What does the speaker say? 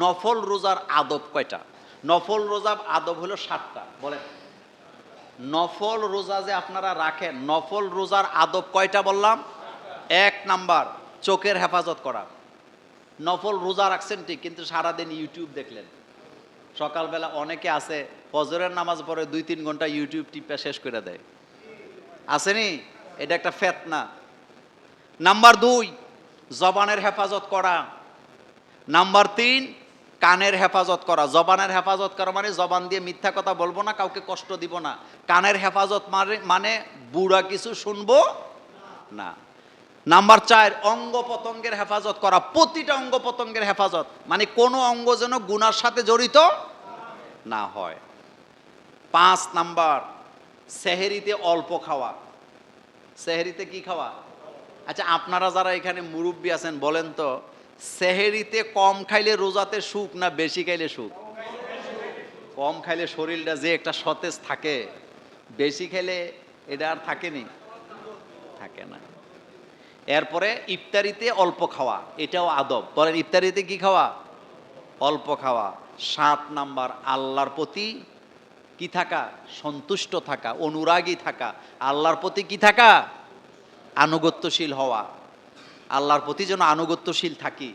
নফল রোজার আদব কয়টা? নফল রোজার আদব হলো সাতটা, বলেন। নফল রোজা যে আপনারা রাখেন, নফল রোজার আদব কয়টা বললাম? এক নাম্বার, চোখের হেফাজত করা। নফল রোজা রাখছেন ঠিক, কিন্তু সারাদিন ইউটিউব দেখলেন। সকালবেলা অনেকে আছে, ফজরের নামাজ পড়ে দুই তিন ঘণ্টা ইউটিউব টিপে শেষ করে দেয়। আসেনি এটা একটা ফেতনা। নাম্বার দুই, জবানের হেফাজত করা। নাম্বার তিন কানের হেফাজত করা, জবানের হেফাজত করা মানে জবান দিয়ে মিথ্যা কথা বলব না, কাউকে কষ্ট দিব না। কানের হেফাজত মানে মানে বুড়া কিছু শুনব না। নাম্বার চার, অঙ্গ প্রত্যঙ্গের হেফাজত করা, প্রতিটা অঙ্গ প্রত্যঙ্গের হেফাজত মানে কোনো অঙ্গ যেন গুনার সাথে জড়িত না হয়। পাঁচ নাম্বার, সেহেরিতে অল্প খাওয়া। সেহেরিতে কি খাওয়া? আচ্ছা আপনারা যারা এখানে মুরব্বী আছেন, বলেন তো সেহেরিতে কম খাইলে রোজাতে সুখ না বেশি খাইলে সুখ? কম খাইলে শরীরটা যে একটা সতেজ থাকে, বেশি খেলে এটা আর থাকেনি? থাকে না। এরপরে ইফতারিতে অল্প খাওয়া, এটাও আদব। বলেন, ইফতারিতে কি খাওয়া? অল্প খাওয়া। সাত নাম্বার, আল্লাহর প্রতি কি থাকা? সন্তুষ্ট থাকা, অনুরাগী থাকা। আল্লাহর প্রতি কি থাকা? আনুগত্যশীল হওয়া। আল্লাহর প্রতি যেন আনুগত্যশীল থাকি।